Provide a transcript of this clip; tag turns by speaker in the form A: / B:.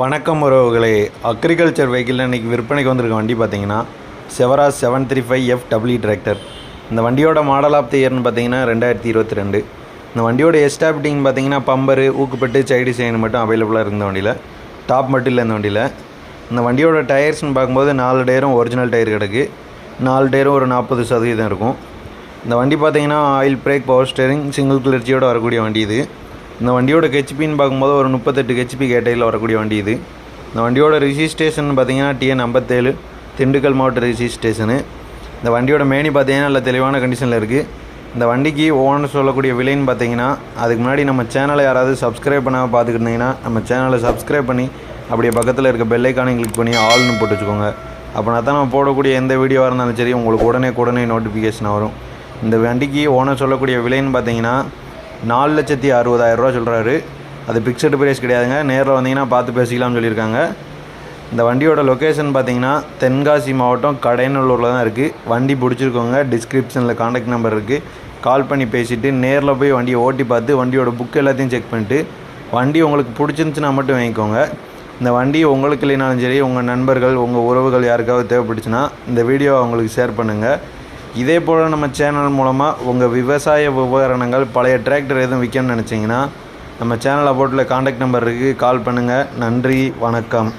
A: வணக்கம் உறவுகளே. Agriculture vehicle இன்றைக்கி விற்பனைக்கு வந்திருக்க வண்டி பார்த்தீங்கன்னா செவரா seven three five F W tractor இந்த வண்டியோட மாடல் ஆஃப் த இயர்னு பார்த்தீங்கன்னா ரெண்டாயிரத்தி இருபத்தி ரெண்டு. இந்த வண்டியோட எஸ்டாப்டிங் பார்த்தீங்கன்னா பம்பரு ஊக்குப்பட்டு சைடு செயின் மட்டும் அவைலபிளாக இருந்த வண்டியில். டாப் மட்டும் இல்லை இந்த வண்டியில். இந்த வண்டியோட டயர்ஸ்னு பார்க்கும்போது நாலு டயரும் ஒரிஜினல் டயர் கிடக்கு. நாலு டயரும் ஒரு நாற்பது சதவீதம் இருக்கும். இந்த வண்டி பார்த்தீங்கன்னா oil brake power steering single கிளர்ச்சியோடு வரக்கூடிய வண்டி இது. இந்த வண்டியோட ஹெச்பின்னு பார்க்கும்போது ஒரு முப்பத்தெட்டு ஹெச்பி கேட்டையில் வரக்கூடிய வண்டி இது. இந்த வண்டியோட ரிஜிஸ்ட்ரேஷன் பார்த்தீங்கன்னா டிஎன் ஐம்பத்தேழு திண்டுக்கல் மாவட்ட ரிஜிஸ்ட்ரேஷனு இந்த வண்டியோட மேனி பார்த்தீங்கன்னா நல்ல தெளிவான கண்டிஷனில் இருக்குது இந்த வண்டிக்கு ஓனர் சொல்லக்கூடிய விலைன்னு பார்த்தீங்கன்னா அதுக்கு முன்னாடி நம்ம சேனலை யாராவது சப்ஸ்கிரைப் பண்ணாமல் பார்த்துக்கிட்டிங்கன்னா நம்ம சேனலை சப்ஸ்கிரைப் பண்ணி அப்படியே பக்கத்தில் இருக்க பெல் கிளிக் பண்ணி ஆல்னு போட்டு வச்சுக்கோங்க. அப்படின்னா தான் நம்ம போடக்கூடிய எந்த வீடியோவாக இருந்தாலும் சரி உங்களுக்கு உடனே உடனே நோட்டிஃபிகேஷன் வரும். இந்த வண்டிக்கு ஓனர் சொல்லக்கூடிய விலைன்னு பார்த்தீங்கன்னா நாலு லட்சத்தி அறுபதாயிரரூவா சொல்கிறாரு அது பிக்சடு ப்ரைஸ் கிடையாதுங்க. நேரில் வந்தீங்கன்னா பார்த்து பேசிக்கலாம்னு சொல்லியிருக்காங்க. இந்த வண்டியோட லொக்கேஷன் பார்த்தீங்கன்னா தென்காசி மாவட்டம் கடையநல்லூரில் தான் இருக்குது வண்டி பிடிச்சிருக்கோங்க டிஸ்கிரிப்ஷனில் காண்டாக்ட் நம்பர் இருக்குது கால் பண்ணி பேசிவிட்டு நேரில் போய் வண்டியை ஓட்டி பார்த்து வண்டியோட புக் எல்லாத்தையும் செக் பண்ணிட்டு வண்டி உங்களுக்கு பிடிச்சிருந்துச்சுன்னா மட்டும் வாங்கிக்கோங்க. இந்த வண்டி உங்களுக்கு இல்லைனாலும் சரி உங்கள் நண்பர்கள் உங்கள் உறவுகள் யாருக்காவது தேவைப்பட்டுச்சுன்னா இந்த வீடியோவை அவங்களுக்கு ஷேர் பண்ணுங்கள் இதே போல் நம்ம சேனல் மூலமாக உங்கள் விவசாய உபகரணங்கள் பழைய டிராக்டர் எதுவும் விற்கணும்னு நினச்சிங்கன்னா நம்ம சேனல் அபோட்டில் காண்டாக்ட் நம்பர் இருக்குது கால் பண்ணுங்கள் நன்றி வணக்கம்.